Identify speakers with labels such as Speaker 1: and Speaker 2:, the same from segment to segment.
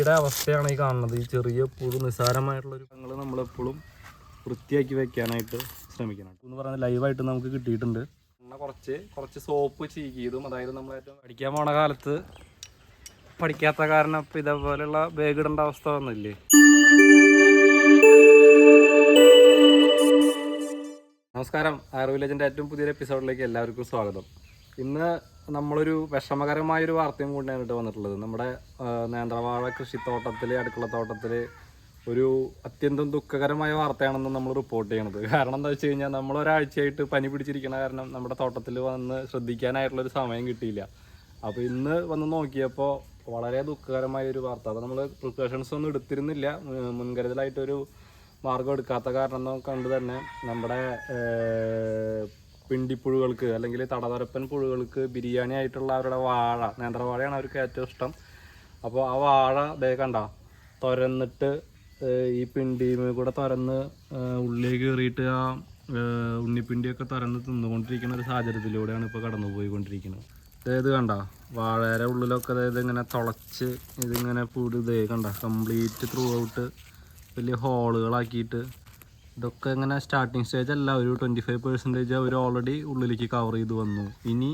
Speaker 1: ചെടിയുടെ അവസ്ഥയാണ് ഈ കാണുന്നത്. ഈ ചെറിയ പുഴു നിസ്സാരമായിട്ടുള്ള ഒരു ഞങ്ങൾ നമ്മളെപ്പോഴും വൃത്തിയാക്കി വെക്കാനായിട്ട് ശ്രമിക്കണം. എന്ന് പറയുന്നത് ലൈവായിട്ട് നമുക്ക് കിട്ടിയിട്ടുണ്ട്. കുറച്ച് കുറച്ച് സോപ്പ് ചീകിയതും അതായത് നമ്മൾ ഏറ്റവും പഠിക്കാൻ പോണ കാലത്ത് പഠിക്കാത്ത കാരണം ഇപ്പം ഇതേപോലെയുള്ള ബാഗ് ഇടേണ്ട അവസ്ഥ വന്നില്ലേ? നമസ്കാരം. ആയുർ വില്ലേജിന്റെ ഏറ്റവും പുതിയൊരു എപ്പിസോഡിലേക്ക് എല്ലാവർക്കും സ്വാഗതം. ഇന്ന് നമ്മളൊരു വിഷമകരമായൊരു വാർത്തയും കൊണ്ടാണ് വന്നിട്ടുള്ളത്. നമ്മുടെ നേന്ത്രവാഴ കൃഷിത്തോട്ടത്തിൽ അടുക്കളത്തോട്ടത്തിൽ ഒരു അത്യന്തം ദുഃഖകരമായ വാർത്തയാണെന്ന് നമ്മൾ റിപ്പോർട്ട് ചെയ്യണത്. കാരണം എന്താ വെച്ച് കഴിഞ്ഞാൽ നമ്മൾ ഒരാഴ്ചയായിട്ട് പനി പിടിച്ചിരിക്കണ കാരണം നമ്മുടെ തോട്ടത്തിൽ വന്ന് ശ്രദ്ധിക്കാനായിട്ടുള്ളൊരു സമയം കിട്ടിയില്ല. അപ്പോൾ ഇന്ന് വന്ന് നോക്കിയപ്പോൾ വളരെ ദുഃഖകരമായ ഒരു വാർത്ത. അത് നമ്മൾ പ്രിക്കോഷൻസ് ഒന്നും എടുത്തിരുന്നില്ല. മുൻകരുതലായിട്ടൊരു മാർഗം എടുക്കാത്ത കാരണം കൊണ്ട് തന്നെ നമ്മുടെ പിണ്ടിപ്പുഴുകൾക്ക് അല്ലെങ്കിൽ തടതരപ്പൻ പുഴുകൾക്ക് ബിരിയാണി ആയിട്ടുള്ള അവരുടെ വാഴ നേന്ത്രവാഴയാണ് അവർക്ക് ഏറ്റവും ഇഷ്ടം. അപ്പോൾ ആ വാഴ ദേ കണ്ട തുരന്നിട്ട് ഈ പിണ്ടിയും കൂടെ തുരന്ന് ഉള്ളിലേക്ക് കയറിയിട്ട് ആ ഉണ്ണിപ്പിണ്ടിയൊക്കെ തുരന്ന് തിന്നുകൊണ്ടിരിക്കുന്ന ഒരു സാഹചര്യത്തിലൂടെയാണ് ഇപ്പോൾ കടന്നു പോയിക്കൊണ്ടിരിക്കുന്നത് അതായത് കണ്ട വാഴയുടെ ഉള്ളിലൊക്കെ അതായത് ഇങ്ങനെ തുളച്ച് ഇതിങ്ങനെ പൂടി ഇതേ കണ്ട കംപ്ലീറ്റ് ത്രൂ ഔട്ട് വലിയ ഹോളുകളാക്കിയിട്ട് ഇതൊക്കെ ഇങ്ങനെ സ്റ്റാർട്ടിങ് സ്റ്റേജ് അല്ല. ഒരു ട്വന്റി ഫൈവ് പെർസെന്റേജ് അവർ ഓൾറെഡി ഉള്ളിലേക്ക് കവർ ചെയ്ത് വന്നു. ഇനി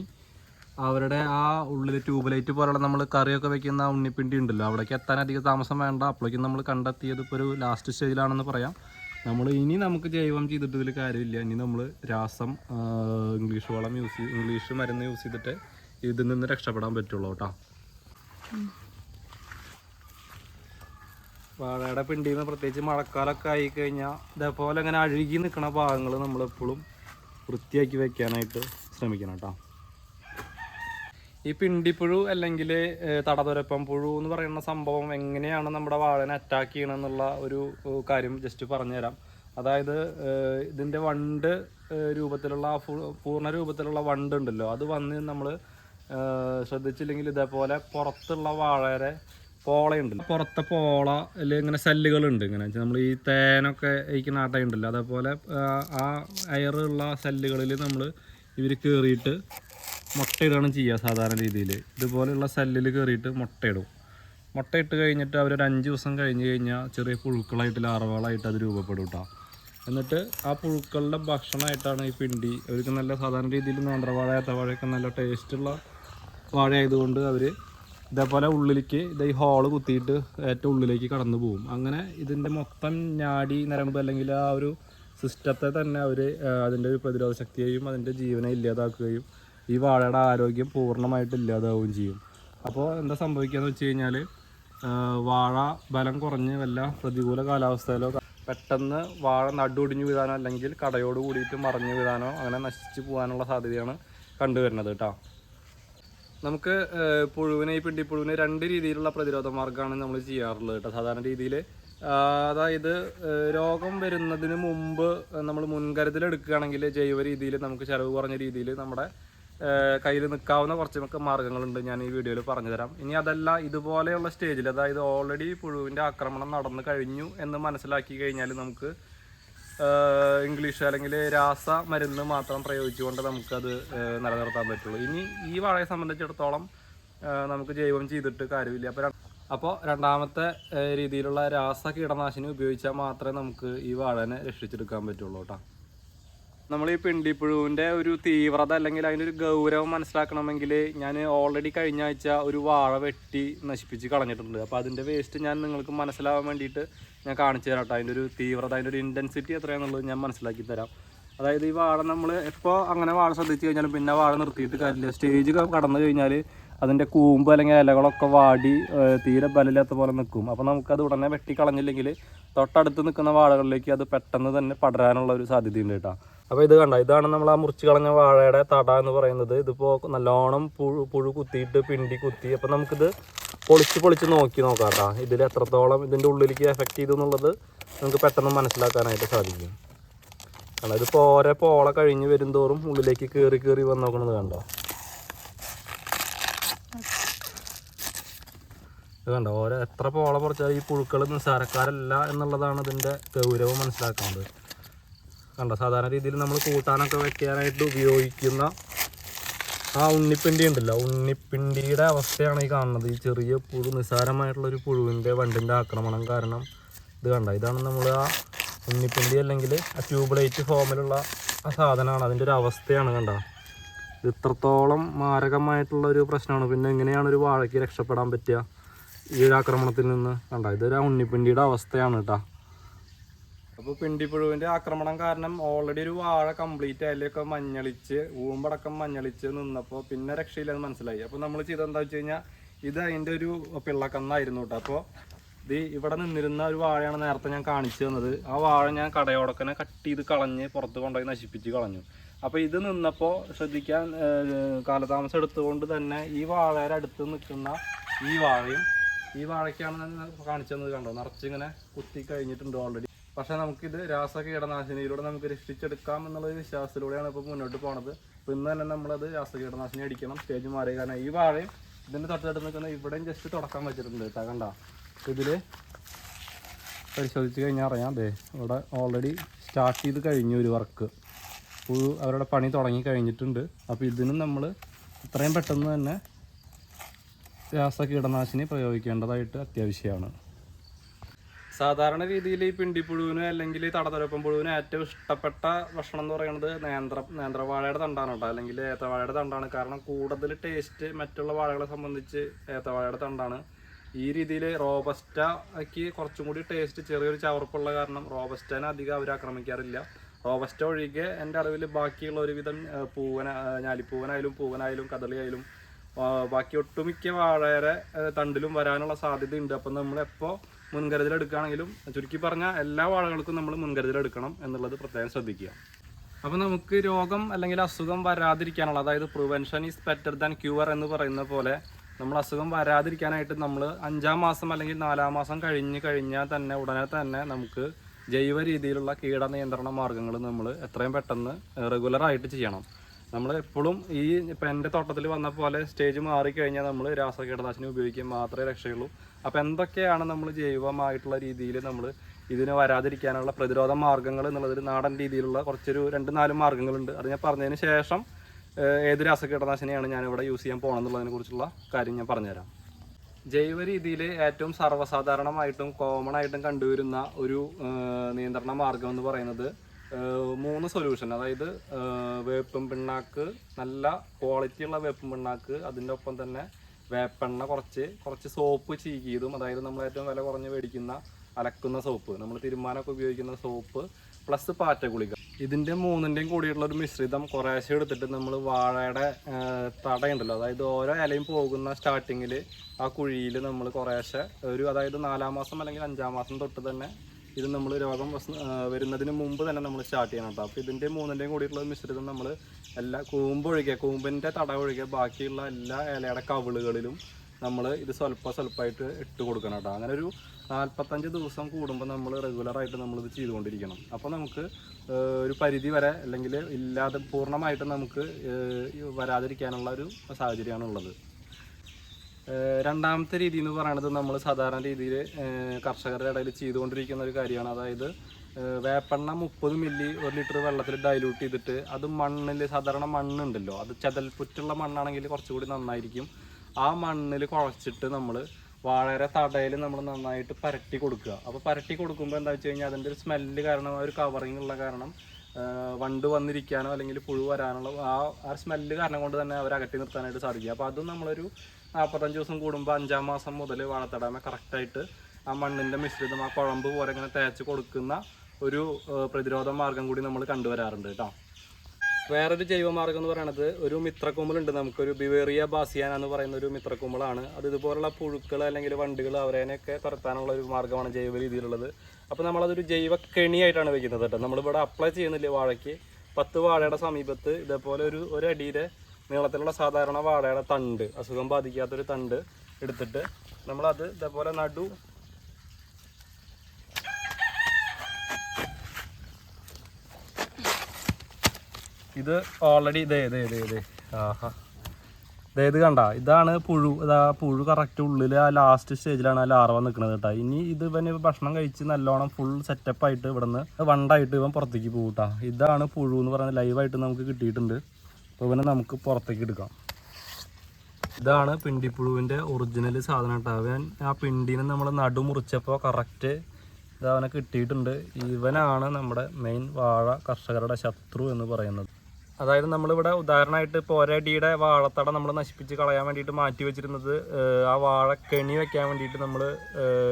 Speaker 1: അവരുടെ ആ ഉള്ളിൽ ട്യൂബ് ലൈറ്റ് പോലുള്ള നമ്മൾ കറിയൊക്കെ വെക്കുന്ന ഉണ്ണിപ്പിണ്ടി ഉണ്ടല്ലോ അവിടേക്ക് എത്താൻ അധികം താമസം വേണ്ട. അപ്പോഴേക്കും നമ്മൾ കണ്ടെത്തിയത് ഇപ്പോൾ ഒരു ലാസ്റ്റ് സ്റ്റേജിലാണെന്ന് പറയാം. നമ്മൾ ഇനി നമുക്ക് ജൈവം ചെയ്തിട്ട് ഇതിൽ കാര്യമില്ല. ഇനി നമ്മൾ രാസം ഇംഗ്ലീഷ് വളം യൂസ് ഇംഗ്ലീഷ് മരുന്ന് യൂസ് ചെയ്തിട്ട് ഇതിൽ നിന്ന് രക്ഷപ്പെടാൻ പറ്റുള്ളൂ കേട്ടോ. വാഴയുടെ പിണ്ടിന്ന് പ്രത്യേകിച്ച് മഴക്കാലമൊക്കെ ആയി കഴിഞ്ഞാൽ ഇതേപോലെ അങ്ങനെ അഴുകി നിൽക്കുന്ന ഭാഗങ്ങൾ നമ്മളെപ്പോഴും വൃത്തിയാക്കി വെക്കാനായിട്ട് ശ്രമിക്കണം കേട്ടോ. ഈ പിണ്ടിപ്പുഴു അല്ലെങ്കിൽ തടതുരപ്പം പുഴു എന്ന് പറയുന്ന സംഭവം എങ്ങനെയാണ് നമ്മുടെ വാഴനെ അറ്റാക്ക് ചെയ്യണമെന്നുള്ള ഒരു കാര്യം ജസ്റ്റ് പറഞ്ഞുതരാം. അതായത് ഇതിന്റെ വണ്ട് രൂപത്തിലുള്ള പൂർണ രൂപത്തിലുള്ള വണ്ട് ഉണ്ടല്ലോ. അത് വന്ന് നമ്മൾ ശ്രദ്ധിച്ചില്ലെങ്കിൽ ഇതേപോലെ പുറത്തുള്ള വാഴയുടെ പോളയുണ്ടല്ലോ. പുറത്തെ പോള അല്ലെങ്കിൽ ഇങ്ങനെ സെല്ലുകൾ ഉണ്ട് ഇങ്ങനെ നമ്മൾ ഈ തേനൊക്കെ ഇരിക്കുന്ന ആട്ടയുണ്ടല്ലോ അതേപോലെ ആ, ആ അയറുള്ള സെല്ലുകളിൽ നമ്മൾ ഇവർ കയറിയിട്ട് മുട്ടയിടുകയാണ് ചെയ്യുക സാധാരണ രീതിയിൽ ഇതുപോലെയുള്ള സെല്ലിൽ കയറിയിട്ട് മുട്ടയിടും മുട്ടയിട്ട് കഴിഞ്ഞിട്ട് അവരൊരു അഞ്ച് ദിവസം കഴിഞ്ഞ് കഴിഞ്ഞാൽ ചെറിയ പുഴുക്കളായിട്ട് ലാർവകളായിട്ട് അത് രൂപപ്പെടും കേട്ടോ എന്നിട്ട് ആ പുഴുക്കളുടെ ഭക്ഷണമായിട്ടാണ് ഈ പിണ്ടി. അവർക്ക് നല്ല സാധാരണ രീതിയിൽ നേന്ത്രവാഴ ഏത്തവാഴയൊക്കെ നല്ല ടേസ്റ്റുള്ള വാഴ ആയതുകൊണ്ട് അവർ ഇതേപോലെ ഉള്ളിലേക്ക് ഇത് ഈ ഹോൾ കുത്തിയിട്ട് ഏറ്റവും ഉള്ളിലേക്ക് കടന്നു പോകും അങ്ങനെ ഇതിന്റെ മൊത്തം ഞാടി നരമ്പ് അല്ലെങ്കിൽ ആ ഒരു സിസ്റ്റത്തെ തന്നെ അവർ അതിന്റെ ഒരു പ്രതിരോധ ശക്തിയെയും അതിന്റെ ജീവനെ ഇല്ലാതാക്കുകയും ഈ വാഴയുടെ ആരോഗ്യം പൂർണമായിട്ട് ഇല്ലാതാവുകയും ചെയ്യും. അപ്പോൾ എന്താ സംഭവിക്കുകയെന്ന് വെച്ച് കഴിഞ്ഞാൽ വാഴ ബലം കുറഞ്ഞ് വല്ല പ്രതികൂല കാലാവസ്ഥയിലോ പെട്ടെന്ന് വാഴ നടുപൊടിഞ്ഞു വീഴാനോ അല്ലെങ്കിൽ കടയോട് കൂടിയിട്ട് മറിഞ്ഞു വീഴാനോ അങ്ങനെ നശിച്ചു പോകാനുള്ള സാധ്യതയാണ് കണ്ടുവരുന്നത് കേട്ടോ. നമുക്ക് പുഴുവിനെ ഈ പിണ്ടിപ്പുഴുവിനെ രണ്ട് രീതിയിലുള്ള പ്രതിരോധ മാർഗമാണ് നമ്മൾ ചെയ്യാറുള്ളത് കേട്ടോ. സാധാരണ രീതിയിൽ അതായത് രോഗം വരുന്നതിന് മുമ്പ് നമ്മൾ മുൻകരുതൽ എടുക്കുകയാണെങ്കിൽ ജൈവ രീതിയിൽ നമുക്ക് ചിലവ് കുറഞ്ഞ രീതിയിൽ നമ്മുടെ കയ്യിൽ നിൽക്കാവുന്ന കുറച്ചൊക്കെ മാർഗങ്ങളുണ്ട് ഞാൻ ഈ വീഡിയോയിൽ പറഞ്ഞു തരാം ഇനി അതല്ല ഇതുപോലെയുള്ള സ്റ്റേജിൽ അതായത് ഓൾറെഡി പുഴുവിന്റെ ആക്രമണം നടന്നു കഴിഞ്ഞു എന്ന് മനസ്സിലാക്കി കഴിഞ്ഞാൽ നമുക്ക് ഇംഗ്ലീഷ് അല്ലെങ്കിൽ രാസ മരുന്ന് മാത്രം പ്രയോഗിച്ചുകൊണ്ട് നമുക്കത് നിലനിർത്താൻ പറ്റുള്ളൂ. ഇനി ഈ വാഴയെ സംബന്ധിച്ചിടത്തോളം നമുക്ക് ജൈവം ചെയ്തിട്ട് കാര്യമില്ല. അപ്പോൾ അപ്പോൾ രണ്ടാമത്തെ രീതിയിലുള്ള രാസ കീടനാശിനി ഉപയോഗിച്ചാൽ മാത്രമേ നമുക്ക് ഈ വാഴനെ രക്ഷിച്ചെടുക്കാൻ പറ്റുള്ളൂ കേട്ടോ. നമ്മൾ ഈ പിണ്ടിപ്പുഴുവിന്റെ ഒരു തീവ്രത അല്ലെങ്കിൽ അതിന്റെ ഒരു ഗൗരവം മനസ്സിലാക്കണമെങ്കിൽ ഞാൻ ഓൾറെഡി കഴിഞ്ഞ ആഴ്ച ഒരു വാഴ വെട്ടി നശിപ്പിച്ച് കളഞ്ഞിട്ടുണ്ട്. അപ്പോൾ അതിന്റെ വേസ്റ്റ് ഞാൻ നിങ്ങൾക്ക് മനസ്സിലാവാൻ വേണ്ടിയിട്ട് ഞാൻ കാണിച്ചു തരാം കേട്ടോ. അതിന്റെ ഒരു തീവ്രത അതിന്റെ ഒരു ഇന്റൻസിറ്റി എത്രയാണെന്നുള്ളത് ഞാൻ മനസ്സിലാക്കി തരാം. അതായത് ഈ വാഴ നമ്മൾ എപ്പോൾ അങ്ങനെ വാഴ ശ്രദ്ധിച്ചു കഴിഞ്ഞാലും പിന്നെ വാഴ നിർത്തിയിട്ട് കാര്യമില്ല. സ്റ്റേജ് കടന്നു കഴിഞ്ഞാൽ അതിന്റെ കൂമ്പ് അല്ലെങ്കിൽ ഇലകളൊക്കെ വാടി തീരെ ബലമില്ലാത്ത പോലെ നിൽക്കും അപ്പോൾ നമുക്കത് ഉടനെ വെട്ടിക്കളഞ്ഞില്ലെങ്കിൽ തൊട്ടടുത്ത് നിൽക്കുന്ന വാഴകളിലേക്ക് അത് പെട്ടെന്ന് തന്നെ പടരാനുള്ള ഒരു സാധ്യതയുണ്ട് കേട്ടോ. അപ്പോൾ ഇത് കണ്ട? ഇതാണ് നമ്മൾ ആ മുറിച്ച് കളഞ്ഞ വാഴയുടെ തട എന്ന് പറയുന്നത്. ഇതിപ്പോൾ നല്ലോണം പുഴു പുഴു കുത്തിയിട്ട് പിണ്ടി കുത്തി. അപ്പോൾ നമുക്കിത് പൊളിച്ച് പൊളിച്ച് നോക്കി നോക്കാം കേട്ടോ. ഇതിൽ എത്രത്തോളം ഇതിന്റെ ഉള്ളിലേക്ക് എഫക്റ്റ് ചെയ്തു എന്നുള്ളത് നമുക്ക് പെട്ടെന്ന് മനസ്സിലാക്കാനായിട്ട് സാധിക്കും. കാരണം ഇതിപ്പോൾ ഓരോ പോള കഴിഞ്ഞ് വരുംതോറും ഉള്ളിലേക്ക് കയറി കയറി വന്ന് നോക്കണത് കണ്ടോ? ഇത് കണ്ടോ? ഓരോ എത്ര പോള പറിച്ചാൽ ഈ പുഴുക്കൾ നിസ്സാരക്കാരല്ല എന്നുള്ളതാണ് ഇതിന്റെ ഗൗരവം മനസ്സിലാക്കുന്നത്. കണ്ടോ സാധാരണ രീതിയിൽ നമ്മൾ കൂട്ടാനൊക്കെ വെക്കാനായിട്ട് ഉപയോഗിക്കുന്ന ആ ഉണ്ണിപ്പിണ്ടി ഉണ്ടല്ലോ. ഉണ്ണിപ്പിണ്ടിയുടെ അവസ്ഥയാണ് ഈ കാണുന്നത്. ഈ ചെറിയ പുഴു നിസ്സാരമായിട്ടുള്ളൊരു പുഴുവിന്റെ വണ്ടിന്റെ ആക്രമണം കാരണം ഇത് കണ്ട? ഇതാണ് നമ്മൾ ആ ഉണ്ണിപ്പിണ്ടി അല്ലെങ്കിൽ ആ ട്യൂബ്ലൈറ്റ് ഫോമിലുള്ള ആ സാധനമാണ്. അതിന്റെ ഒരു അവസ്ഥയാണ് കണ്ട? ഇത് ഇത്രത്തോളം മാരകമായിട്ടുള്ള ഒരു പ്രശ്നമാണ്. പിന്നെ എങ്ങനെയാണ് ഒരു വാഴയ്ക്ക് രക്ഷപ്പെടാൻ പറ്റുക ഈ ഒരു ആക്രമണത്തിൽ നിന്ന്? കണ്ട ഇതൊരു ഉണ്ണിപ്പിണ്ടിയുടെ അവസ്ഥയാണ് കേട്ടോ. അപ്പോൾ പിണ്ടിപ്പുഴുവിന്റെ ആക്രമണം കാരണം ഓൾറെഡി ഒരു വാഴ കംപ്ലീറ്റ് അതിലൊക്കെ മഞ്ഞളിച്ച് ഊമ്പടക്കം മഞ്ഞളിച്ച് നിന്നപ്പോൾ പിന്നെ രക്ഷയില്ലെന്ന് മനസ്സിലായി. അപ്പോൾ നമ്മൾ ചെയ്തെന്താ വെച്ച് കഴിഞ്ഞാൽ ഇത് അതിന്റെ ഒരു പിള്ളക്കന്നായിരുന്നു കേട്ടോ അപ്പോൾ ഇത് ഇവിടെ നിന്നിരുന്ന ഒരു വാഴയാണ് നേരത്തെ ഞാൻ കാണിച്ചു തന്നത്. ആ വാഴ ഞാൻ കടയോടക്കനെ കട്ട് ചെയ്ത് കളഞ്ഞ് പുറത്ത് കൊണ്ടുപോയി നശിപ്പിച്ച് കളഞ്ഞു. അപ്പോൾ ഇത് നിന്നപ്പോൾ ശ്രദ്ധിക്കാൻ കാലതാമസം എടുത്തുകൊണ്ട് തന്നെ ഈ വാഴയുടെ അടുത്ത് നിൽക്കുന്ന ഈ വാഴയും ഈ വാഴയ്ക്കാണ് ഞാൻ കാണിച്ചു തന്നത് കണ്ടോ? നിറച്ചിങ്ങനെ കുത്തി കഴിഞ്ഞിട്ടുണ്ട് ഓൾറെഡി പക്ഷേ നമുക്കിത് രാസ കീടനാശിനിയിലൂടെ നമുക്ക് രക്ഷിച്ചെടുക്കാം എന്നുള്ള വിശ്വാസത്തിലൂടെയാണ് ഇപ്പോൾ മുന്നോട്ട് പോണത്. അപ്പോൾ ഇന്ന് തന്നെ നമ്മളത് രാസ കീടനാശിനി അടിക്കണം സ്റ്റേജ് മാറി കാരണം ഈ വാഴയും ഇതിന്റെ തൊട്ടടുത്ത് നിൽക്കുന്ന ഇവിടെയും ജസ്റ്റ് തുടക്കാൻ വെച്ചിട്ടുണ്ട് കേട്ടോ കണ്ട? ഇതിൽ പരിശോധിച്ച് കഴിഞ്ഞാൽ അറിയാം. അതെ ഇവിടെ ഓൾറെഡി സ്റ്റാർട്ട് ചെയ്ത് കഴിഞ്ഞു ഒരു വർക്ക് അവരുടെ പണി തുടങ്ങി കഴിഞ്ഞിട്ടുണ്ട്. അപ്പോൾ ഇതിനും നമ്മൾ ഇത്രയും പെട്ടെന്ന് തന്നെ രാസ കീടനാശിനി പ്രയോഗിക്കേണ്ടതായിട്ട് അത്യാവശ്യമാണ്. സാധാരണ രീതിയിൽ ഈ പിണ്ടിപ്പുഴുവിന് അല്ലെങ്കിൽ തടതരപ്പം പുഴുവിന് ഏറ്റവും ഇഷ്ടപ്പെട്ട ഭക്ഷണം എന്ന് പറയുന്നത് നേന്ത്ര. നേന്ത്രവാഴയുടെ തണ്ടാണ് കേട്ടോ. അല്ലെങ്കിൽ ഏത്തവാഴയുടെ തണ്ടാണ്. കാരണം കൂടുതൽ ടേസ്റ്റ് മറ്റുള്ള വാഴകളെ സംബന്ധിച്ച് ഏത്തവാഴയുടെ തണ്ടാണ്. ഈ രീതിയിൽ റോബസ്റ്റയ്ക്ക് കുറച്ചും കൂടി ടേസ്റ്റ് ചെറിയൊരു ചവർപ്പുള്ള കാരണം റോബസ്റ്റനെ അധികം അവർ ആക്രമിക്കാറില്ല. റോബസ്റ്റ ഒഴികെ എന്റെ അറിവിൽ ബാക്കിയുള്ള ഒരുവിധം പൂവന ഞാലിപ്പൂവനായാലും പൂവനായാലും കദളിയായാലും ബാക്കി ഒട്ടുമിക്ക വാഴയുടെ തണ്ടിലും വരാനുള്ള സാധ്യതയുണ്ട്. അപ്പം നമ്മൾ എപ്പോൾ മുൻകരുതൽ എടുക്കുകയാണെങ്കിലും ചുരുക്കി പറഞ്ഞാൽ എല്ലാ വാഴകൾക്കും നമ്മൾ മുൻകരുതൽ എടുക്കണം എന്നുള്ളത് പ്രത്യേകം ശ്രദ്ധിക്കുക. അപ്പോൾ നമുക്ക് രോഗം അല്ലെങ്കിൽ അസുഖം വരാതിരിക്കാനുള്ള അതായത് prevention is better than cure എന്ന് പറയുന്ന പോലെ നമ്മൾ അസുഖം വരാതിരിക്കാനായിട്ട് നമ്മൾ അഞ്ചാം മാസം അല്ലെങ്കിൽ നാലാം മാസം കഴിഞ്ഞ് കഴിഞ്ഞാൽ തന്നെ ഉടനെ തന്നെ നമുക്ക് ജൈവ രീതിയിലുള്ള കീട നിയന്ത്രണ മാർഗങ്ങൾ നമ്മൾ എത്രയും പെട്ടെന്ന് റെഗുലറായിട്ട് ചെയ്യണം. നമ്മൾ എപ്പോഴും ഈ ഇപ്പം എന്റെ തോട്ടത്തിൽ വന്ന പോലെ സ്റ്റേജ് മാറിക്കഴിഞ്ഞാൽ നമ്മൾ രാസകീടനാശിനി ഉപയോഗിക്കുക മാത്രമേ രക്ഷയുള്ളൂ. അപ്പോൾ എന്തൊക്കെയാണ് നമ്മൾ ജൈവമായിട്ടുള്ള രീതിയിൽ നമ്മൾ ഇതിന് വരാതിരിക്കാനുള്ള പ്രതിരോധ മാർഗങ്ങൾ എന്നുള്ളതിൽ നാടൻ രീതിയിലുള്ള കുറച്ചൊരു രണ്ട് നാല് മാർഗങ്ങളുണ്ട് അത് ഞാൻ പറഞ്ഞതിന് ശേഷം ഏത് രാസകീടനാശിനിയാണ് ഞാനിവിടെ യൂസ് ചെയ്യാൻ പോകണമെന്നുള്ളതിനെ കുറിച്ചുള്ള കാര്യം ഞാൻ പറഞ്ഞുതരാം. ജൈവ രീതിയിൽ ഏറ്റവും സർവസാധാരണമായിട്ടും കോമൺ ആയിട്ടും കണ്ടുവരുന്ന ഒരു നിയന്ത്രണ മാർഗം എന്ന് പറയുന്നത് മൂന്ന് സൊല്യൂഷൻ അതായത് വേപ്പും പിണ്ണാക്ക് നല്ല ക്വാളിറ്റി ഉള്ള വേപ്പും പിണ്ണാക്ക് അതിന്റെ ഒപ്പം തന്നെ വേപ്പെണ്ണ കുറച്ച് കുറച്ച് സോപ്പ് ചീകിയതും അതായത് നമ്മൾ ഏറ്റവും വില കുറഞ്ഞ് മേടിക്കുന്ന അലക്കുന്ന സോപ്പ് നമ്മൾ തിരുമാനമൊക്കെ ഉപയോഗിക്കുന്ന സോപ്പ് പ്ലസ് പാറ്റ ഗുളിക ഇതിന്റെ മൂന്നിന്റെയും കൂടിയുള്ള ഒരു മിശ്രിതം കുറേശ്ശെ എടുത്തിട്ട് നമ്മൾ വാഴയുടെ തടയുണ്ടല്ലോ. അതായത് ഓരോ ഇലയും പോകുന്ന സ്റ്റാർട്ടിങ്ങിൽ ആ കുഴിയിൽ നമ്മൾ കുറേശ്ശെ ഒരു അതായത് നാലാം മാസം അല്ലെങ്കിൽ അഞ്ചാം മാസം തൊട്ട് തന്നെ ഇത് നമ്മൾ രോഗം വരുന്നതിന് മുമ്പ് തന്നെ നമ്മൾ സ്റ്റാർട്ട് ചെയ്യണം കേട്ടോ അപ്പോൾ ഇതിന്റെ മൂന്നിന്റെയും കൂടിയിട്ടുള്ള മിശ്രിതം നമ്മൾ എല്ലാ കൂമ്പ് ഒഴികെ കൂമ്പിന്റെ തട ഒഴികെ ബാക്കിയുള്ള എല്ലാ ഇലയുടെ കവിളുകളിലും നമ്മൾ ഇത് സ്വല്പ സ്വല്പമായിട്ട് ഇട്ട് കൊടുക്കണം കേട്ടോ. അങ്ങനെ ഒരു നാൽപ്പത്തഞ്ച് ദിവസം കൂടുമ്പോൾ നമ്മൾ റെഗുലറായിട്ട് നമ്മളിത് ചെയ്തുകൊണ്ടിരിക്കണം. അപ്പോൾ നമുക്ക് ഒരു പരിധി വരെ അല്ലെങ്കിൽ ഇല്ലാതെ പൂർണമായിട്ട് നമുക്ക് വരാതിരിക്കാനുള്ള ഒരു സാഹചര്യമാണ് ഉള്ളത് രണ്ടാമത്തെ രീതി എന്ന് പറയുന്നത് നമ്മൾ സാധാരണ രീതിയിൽ കർഷകരുടെ ഇടയിൽ ചെയ്തുകൊണ്ടിരിക്കുന്ന ഒരു കാര്യമാണ്. അതായത് വേപ്പെണ്ണ മുപ്പത് മില്ലി ഒരു ലിറ്റർ വെള്ളത്തിൽ ഡൈലൂട്ട് ചെയ്തിട്ട് അത് മണ്ണിൽ സാധാരണ മണ്ണുണ്ടല്ലോ അത് ചതൽപ്പുറ്റുള്ള മണ്ണാണെങ്കിൽ കുറച്ചുകൂടി നന്നായിരിക്കും. ആ മണ്ണിൽ കുഴച്ചിട്ട് നമ്മൾ വളരെ തടയിൽ നമ്മൾ നന്നായിട്ട് പരട്ടി കൊടുക്കുക. അപ്പോൾ പരട്ടി കൊടുക്കുമ്പോൾ എന്താ വെച്ച് കഴിഞ്ഞാൽ അതിന്റെ ഒരു സ്മെല്ല് കാരണം ആ ഒരു കവറിങ് ഉള്ള കാരണം വണ്ട് വന്നിരിക്കാനോ അല്ലെങ്കിൽ പുഴു വരാനുള്ള ആ ആ സ്മെല്ല് കാരണം കൊണ്ട് തന്നെ അവർ അകറ്റി നിർത്താനായിട്ട് സാധിക്കും. അപ്പോൾ അതും നമ്മളൊരു നാൽപ്പത്തഞ്ച് ദിവസം കൂടുമ്പോൾ അഞ്ചാം മാസം മുതൽ വാഴത്തടാമ കറക്റ്റായിട്ട് ആ മണ്ണിന്റെ മിശ്രിതം ആ കുഴമ്പ് പോലെ ഇങ്ങനെ തേച്ച് കൊടുക്കുന്ന ഒരു പ്രതിരോധ മാർഗം കൂടി നമ്മൾ കണ്ടുവരാറുണ്ട് കേട്ടോ. വേറൊരു ജൈവമാർഗം എന്ന് പറയുന്നത് ഒരു മിത്രക്കുമ്പളുണ്ട് നമുക്കൊരു ബിവേറിയ ബാസിയാന എന്ന് പറയുന്ന ഒരു മിത്രക്കുമ്പളാണ് അത് ഇതുപോലുള്ള പുഴുക്കൾ അല്ലെങ്കിൽ വണ്ടുകൾ അവരേനെയൊക്കെ തുരത്താനുള്ള ഒരു മാർഗമാണ് ജൈവ രീതിയിലുള്ളത്. അപ്പോൾ നമ്മളതൊരു ജൈവ കെണിയായിട്ടാണ് വെക്കുന്നത് കേട്ടോ. നമ്മളിവിടെ അപ്ലൈ ചെയ്യുന്നില്ല വാഴയ്ക്ക്? പത്ത് വാഴയുടെ സമീപത്ത് ഇതേപോലെ ഒരു ഒരു അടിയുടെ നീളത്തിലുള്ള സാധാരണ വാഴയുടെ തണ്ട് അസുഖം ബാധിക്കാത്തൊരു തണ്ട് എടുത്തിട്ട് നമ്മളത് ഇതേപോലെ നടു ഇത് ഓൾറെഡി ഇതേ ഇതേ ഇതേ ഇതേ ആഹാ. ദേ ഇത് കണ്ട. ഇതാണ് പുഴു. ഇതാ പുഴു കറക്റ്റ് ഉള്ളിൽ ആ ലാസ്റ്റ് സ്റ്റേജിലാണ് ആ ലാർവ നിൽക്കുന്നത് കേട്ടോ. ഇനി ഇത് ഇവന് ഭക്ഷണം കഴിച്ച് നല്ലോണം ഫുൾ സെറ്റപ്പ് ആയിട്ട് ഇവിടുന്ന് വണ്ടായിട്ട് ഇവൻ പുറത്തേക്ക് പോകും ഇതാണ് പുഴു എന്ന് പറയുന്നത് ലൈവായിട്ട് നമുക്ക് കിട്ടിയിട്ടുണ്ട്. അപ്പോൾ ഇവനെ നമുക്ക് പുറത്തേക്ക് എടുക്കാം. ഇതാണ് പിണ്ടിപ്പുഴുവിന്റെ ഒറിജിനൽ സാധനം കേട്ടോ. അവൻ ആ പിണ്ടീനെ നമ്മൾ നടു മുറിച്ചപ്പോൾ കറക്റ്റ് ഇത് അവനെ കിട്ടിയിട്ടുണ്ട്. ഇവനാണ് നമ്മുടെ മെയിൻ വാഴ കർഷകരുടെ ശത്രു എന്ന് പറയുന്നത്. അതായത് നമ്മളിവിടെ ഉദാഹരണമായിട്ട് ഇപ്പോൾ ഒരടിയുടെ വാഴത്തട നമ്മൾ നശിപ്പിച്ച് കളയാൻ വേണ്ടിയിട്ട് മാറ്റി വെച്ചിരുന്നത് ആ വാഴ കെണി വെക്കാൻ വേണ്ടിയിട്ട് നമ്മൾ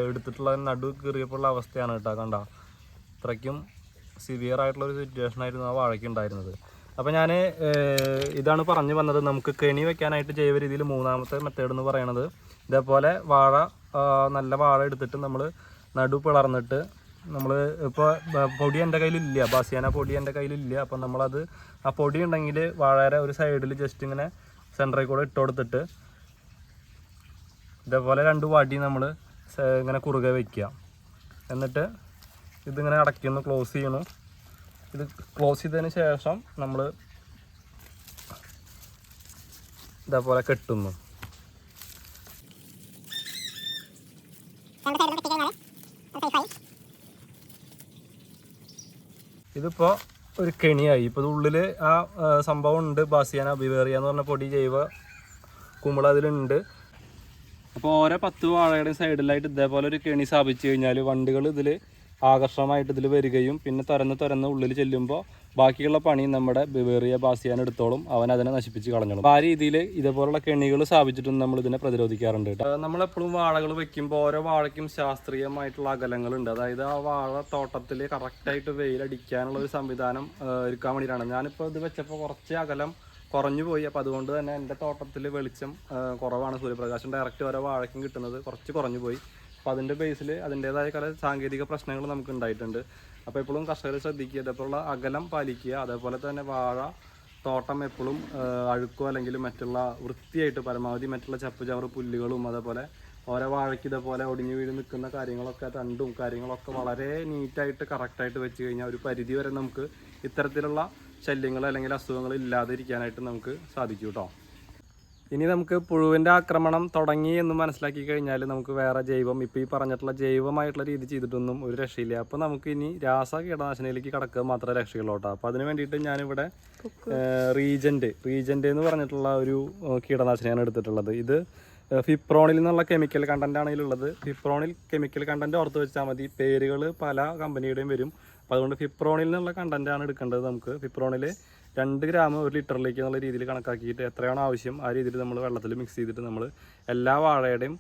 Speaker 1: എടുത്തിട്ടുള്ള നടു കീറിയപ്പോഴുള്ള അവസ്ഥയാണ് കേട്ടോ കണ്ട? അത്രയ്ക്കും സിവിയർ ആയിട്ടുള്ള ഒരു സിറ്റുവേഷൻ ആയിരുന്നു ആ വാഴയ്ക്ക് ഉണ്ടായിരുന്നത്. അപ്പോൾ ഞാൻ ഇതാണ് പറഞ്ഞു വന്നത്. നമുക്ക് കെണി വെക്കാനായിട്ട് ജൈവ രീതിയിൽ മൂന്നാമത്തെ മെത്തേഡ് എന്ന് പറയണത്. ഇതേപോലെ വാഴ നല്ല വാഴ എടുത്തിട്ട് നമ്മൾ നടു പിളർന്നിട്ട് നമ്മൾ ഇപ്പോൾ പൊടി എന്റെ കയ്യിലില്ല. ബാസിയാന പൊടി എന്റെ കയ്യിലില്ല. അപ്പം നമ്മളത് ആ പൊടി ഉണ്ടെങ്കിൽ വാഴയുടെ ഒരു സൈഡിൽ ജസ്റ്റ് ഇങ്ങനെ സെന്ററിൽ കൂടെ ഇട്ട് കൊടുത്തിട്ട് ഇതേപോലെ രണ്ട് വടി നമ്മൾ ഇങ്ങനെ കുറുകെ വയ്ക്കുക എന്നിട്ട് ഇതിങ്ങനെ അടയ്ക്കുന്നു ക്ലോസ് ചെയ്യണു. ഇത് ക്ലോസ് ചെയ്തതിന് ശേഷം നമ്മൾ ഇതേപോലെ കെട്ടുന്നു. ഇതിപ്പോൾ ഒരു കെണിയായി. ഇപ്പോൾ ഉള്ളിൽ ആ സംഭവം ഉണ്ട്. ബാസിയാന ബിവേറിയ എന്ന് പറഞ്ഞ പൊടി ജൈവ കുമ്പള അതിലുണ്ട്. അപ്പോൾ ഓരോ പത്ത് വാഴയുടെ സൈഡിലായിട്ട് ഇതേപോലെ ഒരു കെണി സ്ഥാപിച്ചു കഴിഞ്ഞാൽ വണ്ടികൾ ഇതിൽ ആകർഷണമായിട്ട് ഇതിൽ വരികയും പിന്നെ തുരന്ന് തുരന്ന് ഉള്ളിൽ ചെല്ലുമ്പോൾ ബാക്കിയുള്ള പണി നമ്മുടെ ബിവേറിയ ബാസിയാൻ എടുത്തോളും. അവൻ അതിനെ നശിപ്പിച്ച് കളഞ്ഞോളും. ആ രീതിയിൽ ഇതേപോലുള്ള കെണികൾ സ്ഥാപിച്ചിട്ടും നമ്മൾ ഇതിനെ പ്രതിരോധിക്കാറുണ്ട് നമ്മളെപ്പോഴും വാഴകൾ വെക്കുമ്പോൾ ഓരോ വാഴയ്ക്കും ശാസ്ത്രീയമായിട്ടുള്ള അകലങ്ങളുണ്ട്. അതായത് ആ വാഴ തോട്ടത്തിൽ കറക്റ്റായിട്ട് വെയിലടിക്കാനുള്ള ഒരു സംവിധാനം ഒരുക്കാൻ വേണ്ടിയിട്ടാണ്. ഞാനിപ്പോൾ ഇത് വെച്ചപ്പോൾ കുറച്ച് അകലം കുറഞ്ഞു പോയി. അപ്പോൾ അതുകൊണ്ട് തന്നെ എന്റെ തോട്ടത്തിൽ വെളിച്ചം കുറവാണ് സൂര്യപ്രകാശം. ഡയറക്റ്റ് ഓരോ വാഴയ്ക്കും കിട്ടുന്നത് കുറച്ച് കുറഞ്ഞു പോയി. അപ്പോൾ അതിന്റെ ബേസിൽ അതിന്റേതായ കുറെ സാങ്കേതിക പ്രശ്നങ്ങൾ നമുക്ക് ഉണ്ടായിട്ടുണ്ട്. അപ്പോൾ എപ്പോഴും കർഷകർ ശ്രദ്ധിക്കുക ഇതേപോലുള്ള അകലം പാലിക്കുക അതേപോലെ തന്നെ വാഴ തോട്ടം എപ്പോഴും അഴുക്കോ അല്ലെങ്കിൽ മറ്റുള്ള വൃത്തിയായിട്ട് പരമാവധി മറ്റുള്ള ചപ്പ് ചവറ് പുല്ലുകളും അതേപോലെ ഓരോ വാഴയ്ക്ക് ഇതേപോലെ ഒടിഞ്ഞു വീട് നിൽക്കുന്ന കാര്യങ്ങളൊക്കെ തണ്ടും കാര്യങ്ങളൊക്കെ വളരെ നീറ്റായിട്ട് കറക്റ്റായിട്ട് വെച്ച് കഴിഞ്ഞാൽ ഒരു പരിധി വരെ നമുക്ക് ഇത്തരത്തിലുള്ള ശല്യങ്ങൾ അല്ലെങ്കിൽ അസുഖങ്ങൾ ഇല്ലാതിരിക്കാനായിട്ട് നമുക്ക് സാധിക്കും കേട്ടോ ഇനി നമുക്ക് പുഴുവിന്റെ ആക്രമണം തുടങ്ങി എന്ന് മനസ്സിലാക്കി കഴിഞ്ഞാൽ നമുക്ക് വേറെ ജൈവം ഇപ്പോൾ ഈ പറഞ്ഞിട്ടുള്ള ജൈവമായിട്ടുള്ള രീതി ചെയ്തിട്ടൊന്നും ഒരു രക്ഷയില്ല. അപ്പോൾ നമുക്ക് ഇനി രാസ കീടനാശിനിയിലേക്ക് കടക്കുക മാത്രമേ രക്ഷയുള്ളൂ കേട്ടോ അപ്പോൾ അതിന് വേണ്ടിയിട്ട് ഞാനിവിടെ റീജന്റ് റീജന്റ് എന്ന് പറഞ്ഞിട്ടുള്ള ഒരു കീടനാശിനിയാണ് എടുത്തിട്ടുള്ളത്. ഇത് ഫിപ്രോണിൽ നിന്നുള്ള കെമിക്കൽ കണ്ടന്റ് ആണ് ഇതിലുള്ളത്. ഫിപ്രോണിൽ കെമിക്കൽ കണ്ടന്റ് ഓർത്ത് വെച്ചാൽ മതി. പേരുകൾ പല കമ്പനിയുടെയും വരും. അപ്പോൾ അതുകൊണ്ട് ഫിപ്രോണിൽ നിന്നുള്ള കണ്ടന്റ് ആണ് എടുക്കേണ്ടത് നമുക്ക്. ഫിപ്രോണിൽ രണ്ട് ഗ്രാം ഒരു ലിറ്ററിലേക്ക് എന്നുള്ള രീതിയിൽ കണക്കാക്കിയിട്ട് എത്രയാണോ ആവശ്യം ആ രീതിയിൽ നമ്മൾ വെള്ളത്തിൽ മിക്സ് ചെയ്തിട്ട് നമ്മൾ എല്ലാ വാഴയുടെയും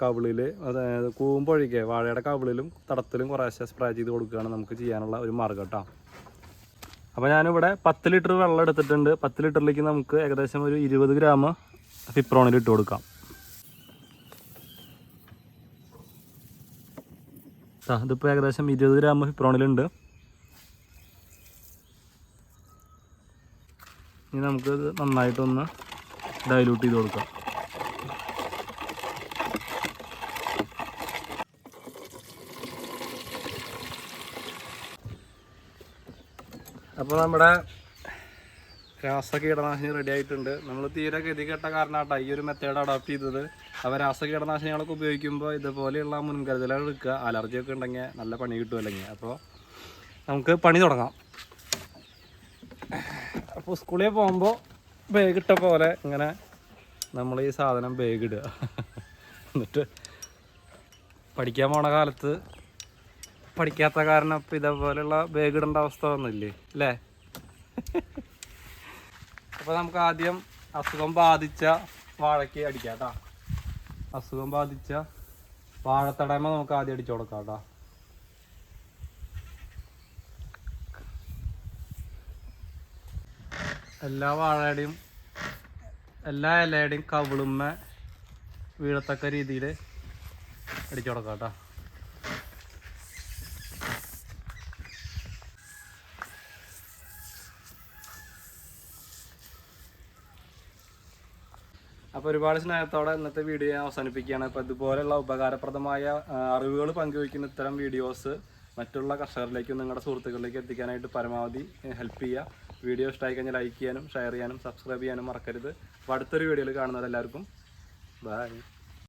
Speaker 1: കവിളിൽ അതായത് കൂമ്പൊഴിക്കുക വാഴയുടെ കവിളിലും തടത്തിലും കുറേശ്ശെ സ്പ്രേ ചെയ്ത് കൊടുക്കുകയാണ് നമുക്ക് ചെയ്യാനുള്ള ഒരു മാർഗം കേട്ടോ അപ്പോൾ ഞാനിവിടെ പത്ത് ലിറ്റർ വെള്ളം എടുത്തിട്ടുണ്ട്. പത്ത് ലിറ്ററിലേക്ക് നമുക്ക് ഏകദേശം ഒരു ഇരുപത് ഗ്രാം ഫിപ്രോണിൽ ഇട്ട് കൊടുക്കാം. ഇതിപ്പോൾ ഏകദേശം ഇരുപത് ഗ്രാം ഫിപ്രോണിലുണ്ട് ഇനി നമുക്കിത് നന്നായിട്ടൊന്ന് ഡൈലൂട്ട് ചെയ്ത് കൊടുക്കാം. അപ്പോൾ നമ്മുടെ രാസ കീടനാശിനി റെഡി ആയിട്ടുണ്ട്. നമ്മൾ തീരെ ഗതികെട്ട കാരണമാട്ടോ ഈ ഒരു മെത്തേഡ് അഡോപ്റ്റ് ചെയ്തത്. അപ്പോൾ രാസ കീടനാശിനികളൊക്കെ ഉപയോഗിക്കുമ്പോൾ ഇതുപോലെയുള്ള മുൻകരുതലുകൾ എടുക്കുക. അലർജിയൊക്കെ ഉണ്ടെങ്കിൽ നല്ല പണി കിട്ടും അല്ലെങ്കിൽ അപ്പോൾ നമുക്ക് പണി തുടങ്ങാം. അപ്പോൾ സ്കൂളിൽ പോകുമ്പോൾ ബാഗ് ഇട്ട പോലെ ഇങ്ങനെ നമ്മൾ ഈ സാധനം ബാഗ് ഇടുക. എന്നിട്ട് പഠിക്കാൻ പോണ കാലത്ത് പഠിക്കാത്ത കാരണം ഇപ്പം ഇതേപോലെയുള്ള ബാഗ് ഇടേണ്ട അവസ്ഥ വന്നില്ലേ? അല്ലേ അപ്പോൾ നമുക്ക് ആദ്യം അസുഖം ബാധിച്ച വാഴയ്ക്ക് അടിക്കാം കേട്ടോ അസുഖം ബാധിച്ച വാഴത്തടമ നമുക്ക് ആദ്യം അടിച്ചു കൊടുക്കാം കേട്ടോ എല്ലാ വാഴയുടെയും എല്ലാ ഇലയുടെയും കവിളുമ്മ വീഴത്തക്ക രീതിയിൽ അടിച്ചു കൊടുക്കാം കേട്ടോ. അപ്പോൾ ഒരുപാട് സ്നേഹത്തോടെ ഇന്നത്തെ വീഡിയോ ഞാൻ അവസാനിപ്പിക്കുകയാണ്. അപ്പോൾ ഇതുപോലെയുള്ള ഉപകാരപ്രദമായ അറിവുകൾ പങ്കുവയ്ക്കുന്ന ഇത്തരം വീഡിയോസ് മറ്റുള്ള കർഷകരിലേക്കും നിങ്ങളുടെ സുഹൃത്തുക്കളിലേക്കും എത്തിക്കാനായിട്ട് പരമാവധി ഹെൽപ്പ് ചെയ്യുക. വീഡിയോ ഇഷ്ടമായി കഴിഞ്ഞാൽ ലൈക്ക് ചെയ്യാനും ഷെയർ ചെയ്യാനും സബ്സ്ക്രൈബ് ചെയ്യാനും മറക്കരുത്. അപ്പോൾ അടുത്തൊരു വീഡിയോയിൽ കാണുന്നവരെല്ലാവർക്കും ബൈ.